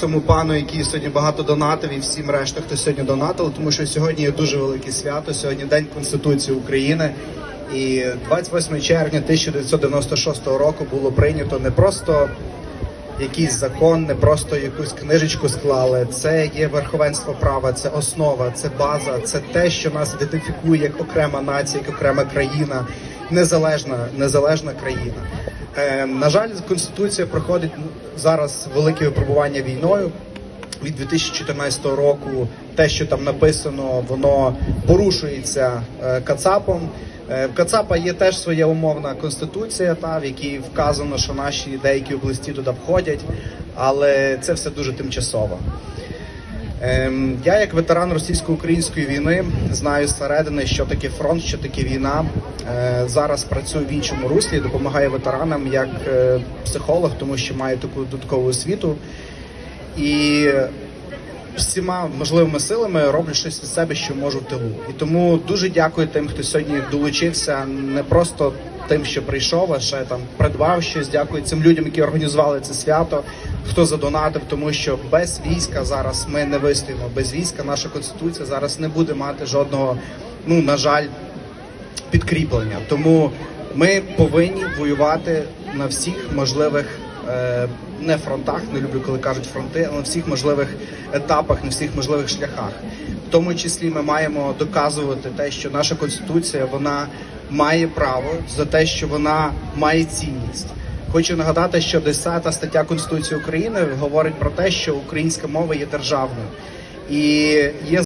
Цьому пану, який сьогодні багато донатив, і всім решта, хто сьогодні донатив, тому що сьогодні є дуже велике свято. Сьогодні День Конституції України. І 28 червня 1996 року було прийнято не просто якийсь закон, не просто якусь книжечку склали. Це є верховенство права, це основа, це база, це те, що нас ідентифікує як окрема нація, як окрема країна, незалежна, незалежна країна. Е, на жаль, конституція проходить зараз велике випробування війною. Від 2014 року те, що там написано, воно порушується е, Кацапом. Е, В Кацапа є теж своя умовна конституція, та в якій вказано, що наші деякі області туди входять, але це все дуже тимчасово. Ем, Я, як ветеран російсько-української війни, знаю зсередини, що таке фронт, що таке війна. Е, Зараз працюю в іншому руслі, допомагаю ветеранам як е, психолог, тому що маю таку додаткову освіту. І всіма можливими силами роблю щось від себе, що можу в тилу. І тому дуже дякую тим, хто сьогодні долучився, не просто тим, що прийшов, а ще там придбав щось. Дякую цим людям, які організували це свято, хто задонатив, тому що без війська зараз ми не вистоїмо. Без війська наша конституція зараз не буде мати жодного, ну на жаль, підкріплення. Тому ми повинні воювати на всіх можливих е, не фронтах, не люблю, коли кажуть фронти, а на всіх можливих етапах, на всіх можливих шляхах. В тому числі ми маємо доказувати те, що наша конституція вона має право за те, що вона має цінність. Хочу нагадати, що 10 стаття Конституції України говорить про те, що українська мова є державною. І є